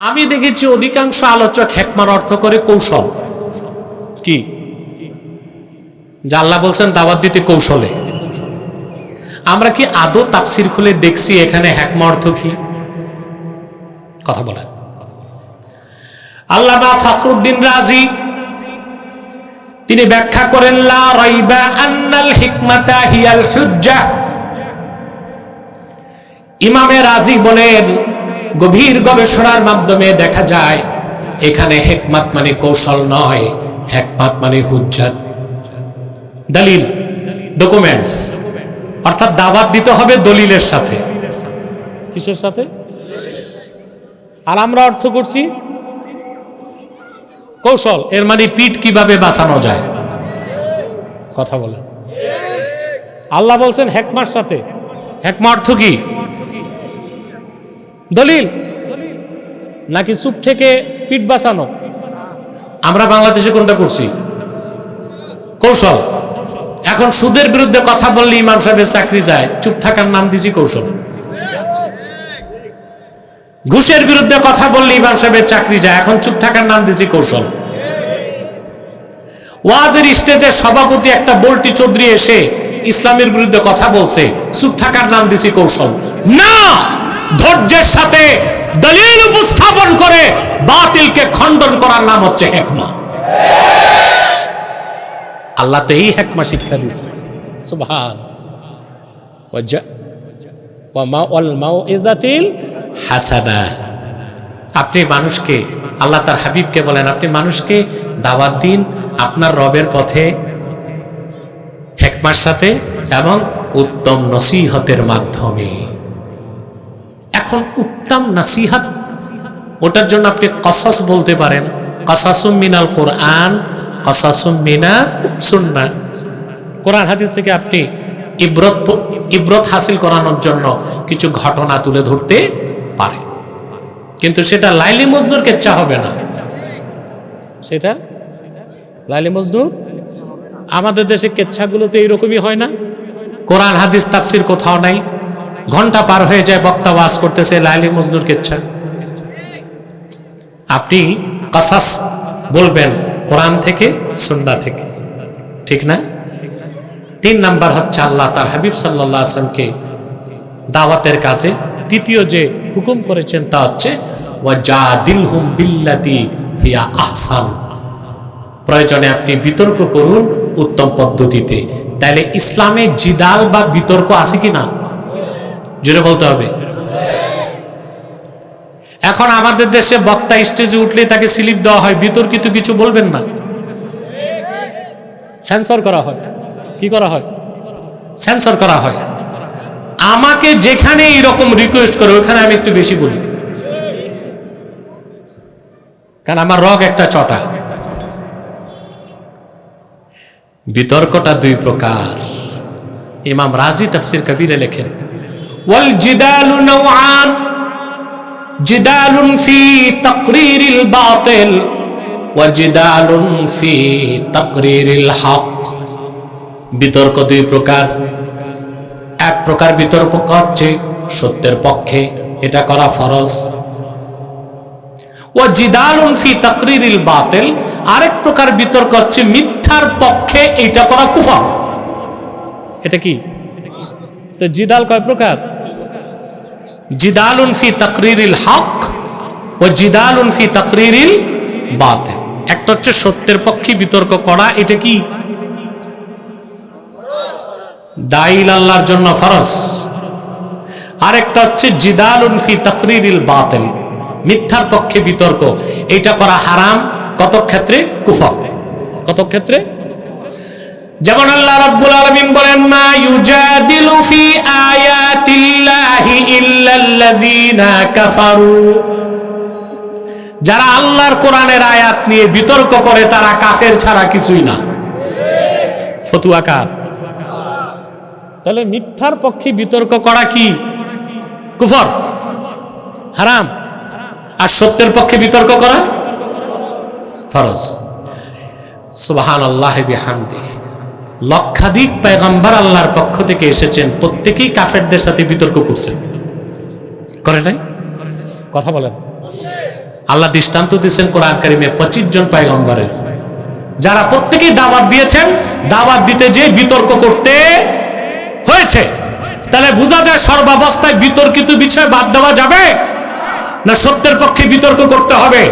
আমি দেখেছি অধিকাংশ আলোচক হেকমার অর্থ করে কৌশল। কি? জাল্লা বলছেন দাওয়াত দিতে কৌশলে। আমরা কি আদৌ তাফসির খুলে দেখছি এখানে হেকমা অর্থ কি? কথা বলেন। আল্লামা ফখরুদ্দিন রাজি, তিনি ব্যাখ্যা করেন, লা রাইবা আন্নাল হিকমাতা হিয়াল হুজ্জাহ ইমামে রাজি বলেন গভীর গবেষণার মাধ্যমে দেখা যায়, এখানে হেকমাত মানে কৌশল নয়, হেকমাত মানে হুজ্জাত। দলিল ডকুমেন্টস অর্থাৎ দাওয়াত দিতে হবে দলিলের সাথে। কিসের সাথে? আর আমরা অর্থ করছি কৌশল, এর মানে পিঠ কীভাবে বাঁচানো যায়। কথা বলে আল্লাহ বলছেন হেকমার সাথে। হেকমা অর্থ কি? দলিল? নাকি চুপ থেকে পিঠ বাঁচানো? আমরা বাংলাদেশে কোনটা করছি? কৌশল। এখন সুদের বিরুদ্ধে কথা বললে ইমাম সাহেবের চাকরি যায়, চুপ থাকার নাম দিছি কৌশল। ঘুষের বিরুদ্ধে কথা বললে ইমাম সাহেবের চাকরি যায়, এখন চুপ থাকার নাম দিছি কৌশল। ওয়াজের স্টেজে সভাপতি একটা বল্টি চৌধুরী এসে ইসলামের বিরুদ্ধে কথা বলছে, চুপ থাকার নাম দিছি কৌশল। না! ধৈর্যের সাথে দলিল উপস্থাপন করে বাতিলকে খণ্ডন করার নাম হচ্ছে হেকমা। আল্লাহ তো এই হেকমা শিক্ষা দিছে সুবহান। আপনি মানুষকে, আল্লাহ তার হাবিবকে বলেন, আপনি মানুষকে দাওয়াত দিন আপনার রবের পথে হেকমার সাথে এবং উত্তম নসিহতের মাধ্যমে। এখন উত্তম নসিহত। ওটার জন্য আপনি কসাস বলতে পারেন। কসাসুম মিনাল কোরআন, কসাসুম মিনার সুন্না। কোরআন হাদিস থেকে আপনি ইব্রত ইব্রত হাসিল করানোর জন্য কিছু ঘটনা তুলে ধরতে পারে কিন্তু সেটা লাইলি মজনুর কেচ্ছা হবে না। সেটা লাইলি মজনুর? আমাদের দেশে কেচ্ছাগুলোতে এইরকমই হয় না। কোরআন হাদিস তাফসির কোথাও নাই। ঘণ্টা পার হয়ে যায়, বক্তা ওয়াজ করতেছে, লাইলি মজনুর কেচ্ছা আপনি কাসাস বলবেন, কোরআন থেকে, সুন্না থেকে। ঠিক না? তিন নাম্বার হচ্ছে আল্লাহ তার হাবিব সাল্লাহ আসলামকে দাওয়াতের কাজে দ্বিতীয় যে হুকুম করেছেন তা হচ্ছে আহসান। প্রয়োজনে আপনি বিতর্ক করুন উত্তম পদ্ধতিতে। তাহলে ইসলামে জিদাল বা বিতর্ক আছে কি না জুড়ে বলতে হবে। এখন আমাদের দেশে বক্তা স্টেজে উঠলে তাকে স্লিপ দেওয়া হয়। বিতর্কিত কিছু বলবেন না। সেন্সর করা হয়। কি করা হয়? সেন্সর করা হয়। আমাকে যেখানে এরকম রিকোয়েস্ট করে, ওখানে আমি একটু বেশি বলি। কারণ আমার রগ একটা চটা। বিতর্কটা দুই প্রকার। ইমাম রাজি তফসির কবিরে লেখেন ওয়াল জিদালু নওআন জিদালুন ফি তাকরিরিল বাতিল, ওয়া জিদালুন ফি তাকরিরিল হক। বিতর্ক দুই প্রকার। এক প্রকার বিতর্ক হচ্ছে সত্যের পক্ষে এটা করা ফরজ। ও জিদালুন ফি তাকরিরিল বাতিল, আরেক প্রকার বিতর্ক হচ্ছে মিথ্যার পক্ষে এটা করা কুফর। এটা কি? তো জিদাল কয় প্রকার? জিদালুন ফি তাকরিরিল হক ও জিদালুন ফি তাকরিরিল বাতিল। একটা হচ্ছে সত্যের পক্ষে বিতর্ক করা, এটা কি? দাইল আল্লাহর জন্য ফরজ। আরেকটা হচ্ছে জিদালুন ফি তাকরিরিল বাতিল, মিথ্যার পক্ষে বিতর্ক। এটা করা হারাম কত ক্ষেত্রে? কুফর। কত ক্ষেত্রে? যেমন আল্লাহ রাব্বুল আলামিন বলেন, মা ইউজাদিলু ফি আয়াতিল্লাহি ইল্লাল্লাযীনা কাফারু। যারা আল্লাহর কোরআনের আয়াত নিয়ে বিতর্ক করে, তারা কাফের ছাড়া কিছুই না। ফতুয়াকার তাহলে মিথ্যার পক্ষে বিতর্ক করা কি? কুফর। হারাম। আর সত্যের পক্ষে বিতর্ক করা? ফরজ। সুবাহান আল্লাহ লক্ষাধিক পেগম্বর আল্লাহর পক্ষ থেকে এসেছেন, প্রত্যেকেই কাফেরদের সাথে বিতর্ক করছেন করে নাই? কথা বলেন। আল্লাহ দৃষ্টান্ত দিয়েছেন কোরআন কারিমে, পঁচিশ জন পায়গম্বরের যারা প্রত্যেকেই দাওয়াত দিয়েছেন, দাওয়াত দিতে যে বিতর্ক করতে হয়েছে, তাহলে বোঝা যায় সর্বাবস্থায় বিতর্কিত বিষয় বাদ দেওয়া যাবে না, সত্যের পক্ষে বিতর্ক করতে হবে।